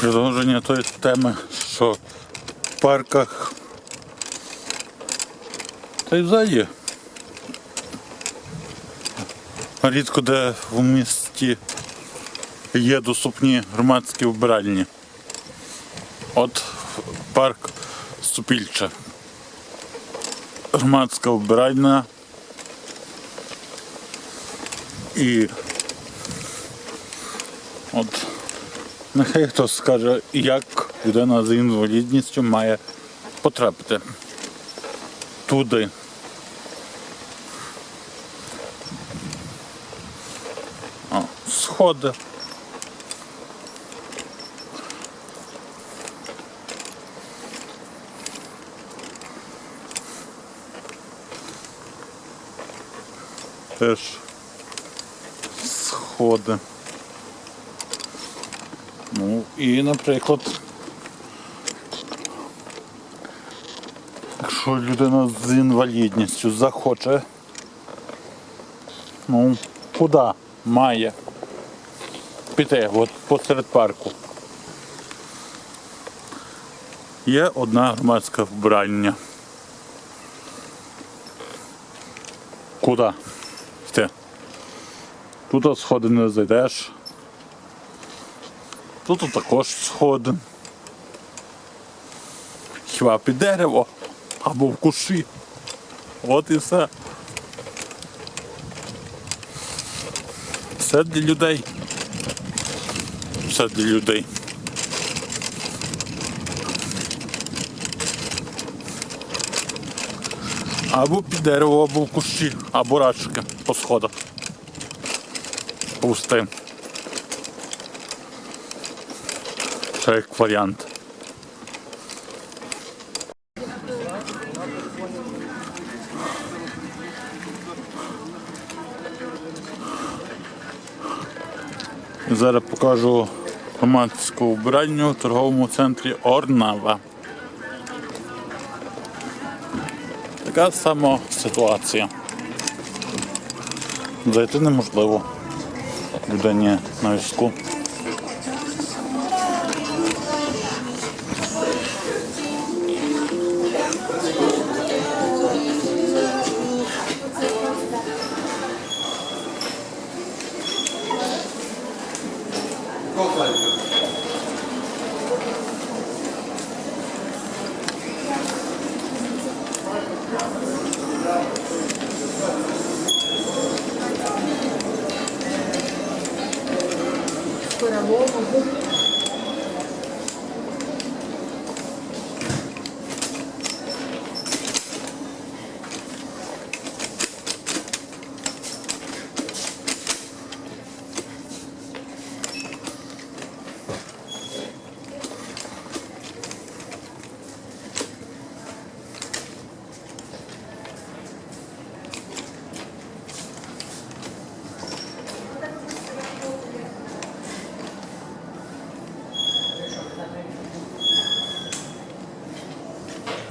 Продовження тої теми, що в парках та й взагалі рідко де в місті є доступні громадські вбиральні. От парк Супільче. Громадська вбиральня і от нехай хтось скаже, як людина з інвалідністю має потрапити туди. О, сходи. Теж сходи. Ну і, наприклад, якщо людина з інвалідністю захоче, ну, куди має піти, от посеред парку. Є одна громадська вбрання. Куди йти? Тут сходи не зайдеш. Тут також сходи. Хіба під дерево або в куші. От і все. Все для людей. Все для людей. Або під дерево, або в кущі, або рачки по сходах. Пустим. Ще як. Зараз покажу громадську вбиральню в торговому центрі Орнава. Така сама ситуація. Зайти неможливо людині на візку. Qual foi? Por amor, por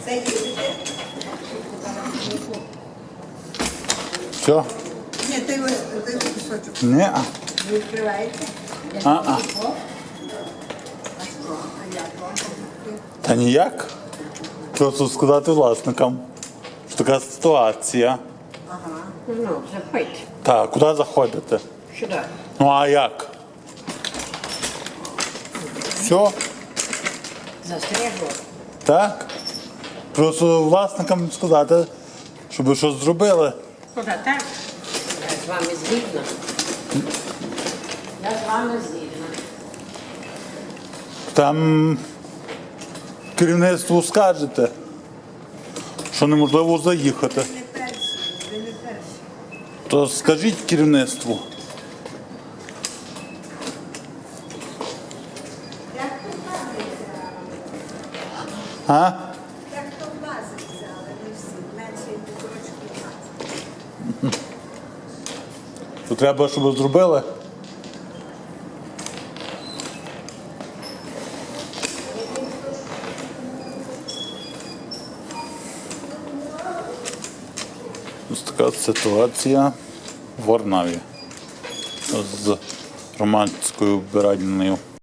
Це їдете? Все? Ні, ти ось ти кусочок Ні. ви відкриваєте. А-а. А що? А як вам? Та ніяк. Просто сказати власникам. що Така ситуація. Ну, заходьте Так, куди заходите? сюди. Ну а як? Все? Застрягло. Так? Просто власникам сказати, щоб щось зробили. Куди так? Я з вами згідна. Я з вами згідна. Там керівництву скажете, що неможливо заїхати. Не перші, ви не перші. То скажіть керівництву. Як? А? То треба, щоб зробили. Ось така ситуація в Варнаві з романською вбиральною.